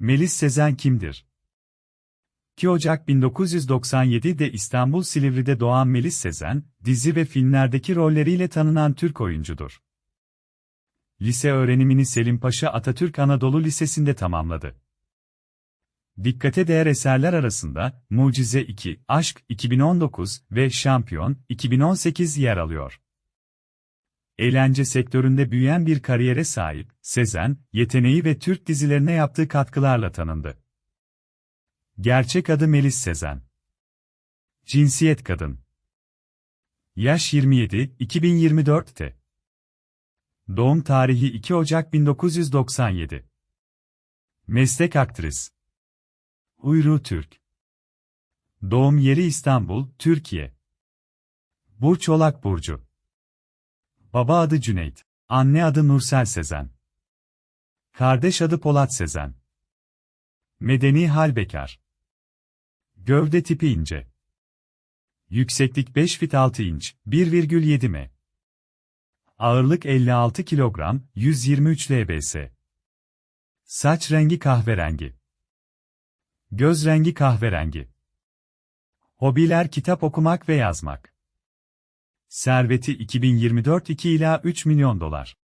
Melis Sezen kimdir? 2 Ocak 1997'de İstanbul Silivri'de doğan Melis Sezen, dizi ve filmlerdeki rolleriyle tanınan Türk oyuncudur. Lise öğrenimini Selimpaşa Atatürk Anadolu Lisesi'nde tamamladı. Dikkate değer eserler arasında Mucize 2, Aşk 2019 ve Şampiyon 2018 yer alıyor. Eğlence sektöründe büyüyen bir kariyere sahip, Sezen, yeteneği ve Türk dizilerine yaptığı katkılarla tanındı. Gerçek adı Melis Sezen. Cinsiyet kadın. Yaş 27, 2024'te. Doğum tarihi 2 Ocak 1997. Meslek aktris. Uyru Türk. Doğum yeri İstanbul, Türkiye. Burç Oğlak Burcu. Baba adı Cüneyt. Anne adı Nursel Sezen. Kardeş adı Polat Sezen. Medeni hal bekar. Gövde tipi ince. Yükseklik 5 fit 6 inç, 1,7 m. Ağırlık 56 kilogram, 123 lbs. Saç rengi kahverengi. Göz rengi kahverengi. Hobiler kitap okumak ve yazmak. Serveti 2024 2 ila 3 milyon dolar.